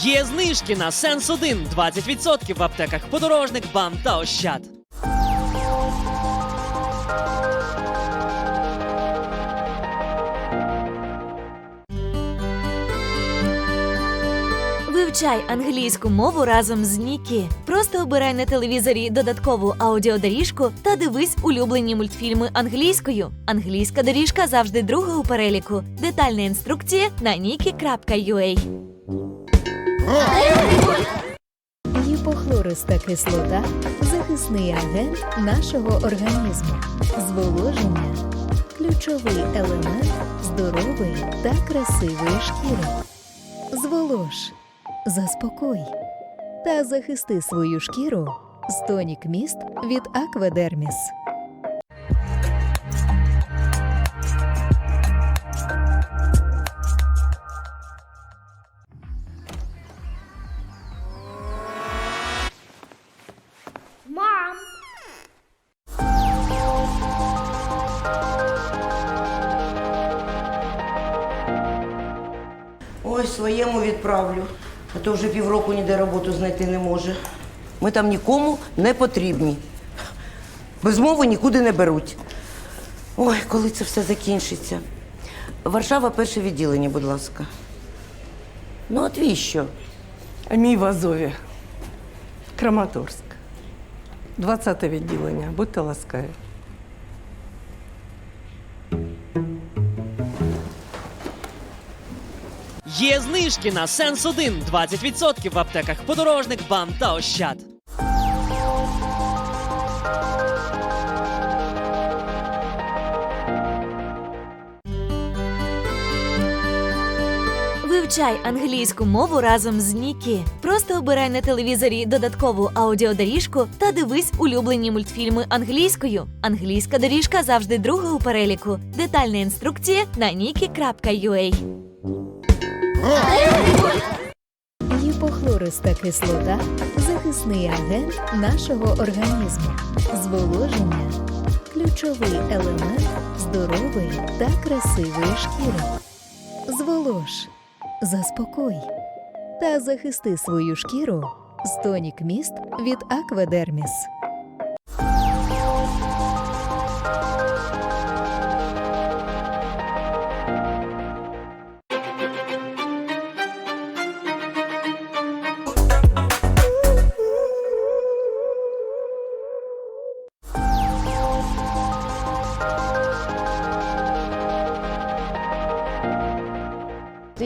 Є знижки на Сенс 1 20% в аптеках подорожник, бам та ощад. Вивчай англійську мову разом з Нікі. Просто обирай на телевізорі додаткову аудіодоріжку та дивись улюблені мультфільми англійською. Англійська доріжка завжди друга у переліку. Детальна інструкція на niki.ua. Гіпохлориста кислота захисний агент нашого організму. Зволоження ключовий елемент здорової та красивої шкіри. Зволож, заспокой та захисти свою шкіру з тонік міст від Аквадерміс. Своєму відправлю. А то вже півроку ніде роботу знайти не може. Ми там нікому не потрібні. Без мови нікуди не беруть. Ой, коли це все закінчиться. Варшава перше відділення, будь ласка. Ну, от твій що? А Мій в Азові. Краматорськ. 20 відділення. Будьте ласкаві. Є знижки на Сенс 1 20% в аптеках подорожник, бам та ощад. Вивчай англійську мову разом з Нікі. Просто обирай на телевізорі додаткову аудіодоріжку та дивись улюблені мультфільми англійською. Англійська доріжка завжди друга у переліку. Детальна інструкція на niki.ua. Гіпохлориста кислота захисний агент нашого організму. Зволоження ключовий елемент здорової та красивої шкіри. Зволож, заспокой та захисти свою шкіру з тонік міст від Аквадерміс.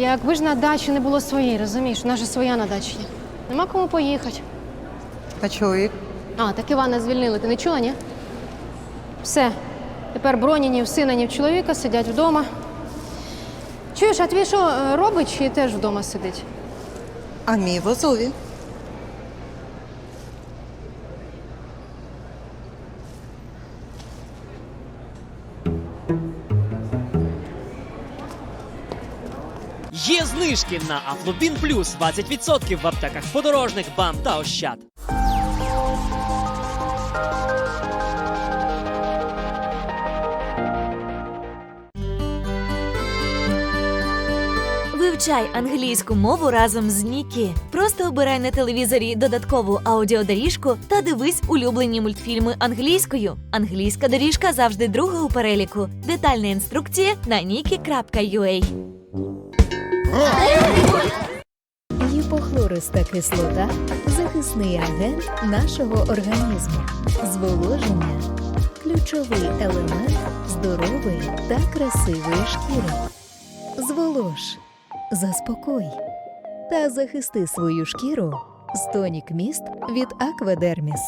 Якби ж на дачі не було своєї, розумієш, у нас же своя на дачі є. Нема кому поїхати. А чоловік? А, так Івана звільнили, ти не чула, ні? Все. Тепер броні ні в сина, ні в чоловіка сидять вдома. Чуєш, а твій що е, робить чи теж вдома сидить? А мій в Азові. Є знижки на Афлобін Плюс 20% в аптеках подорожник, бам та ощад. Вивчай англійську мову разом з Нікі. Просто обирай на телевізорі додаткову аудіодоріжку та дивись улюблені мультфільми англійською. Англійська доріжка завжди друга у переліку. Детальна інструкція на niki.ua. Гіпохлориста кислота захисний агент нашого організму. Зволоження ключовий елемент здорової та красивої шкіри. Зволож, заспокой та захисти свою шкіру з тонік міст від Аквадерміс.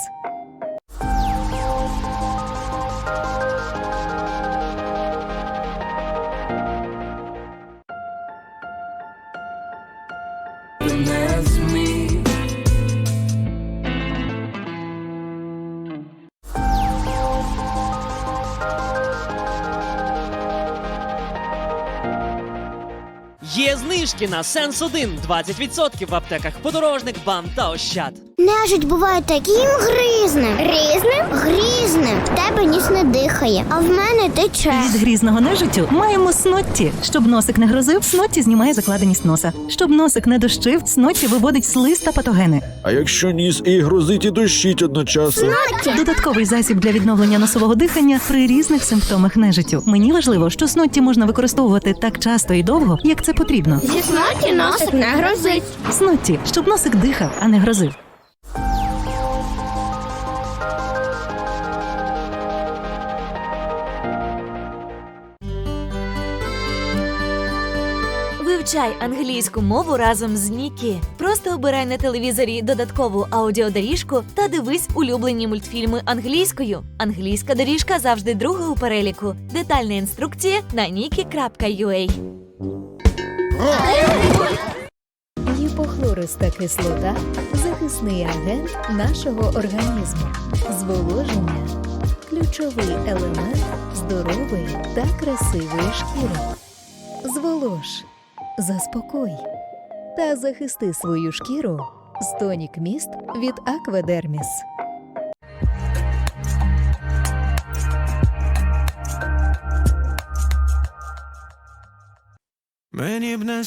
Є знижки на Сенс 1 20% в аптеках подорожник, бам та ощад. Нежить буває таким гризним. Гризним? Тебе ніс не дихає, а в мене тече. Від грізного нежиттю маємо снотті. Щоб носик не грозив, снотті знімає закладеність носа. Щоб носик не дощив, снотті виводить слиз та патогени. А якщо ніс і грозить, і дощить одночасно? Додатковий засіб для відновлення носового дихання при різних симптомах нежиттю. Мені важливо, що снотті можна використовувати так часто і довго, як це потрібно. Зі сноті носик не грозить. Снотті, щоб носик дихав, а не грозив. Вивчай англійську мову разом з Нікі. Просто обирай на телевізорі додаткову аудіодоріжку та дивись улюблені мультфільми англійською. Англійська доріжка завжди друга у переліку. Детальна інструкція на niki.ua Гіпохлориста кислота захисний агент нашого організму. Зволоження ключовий елемент здорової та красивої шкіри. Зволож, заспокой та захисти свою шкіру з тонік міст від Аквадерміс. Мені б не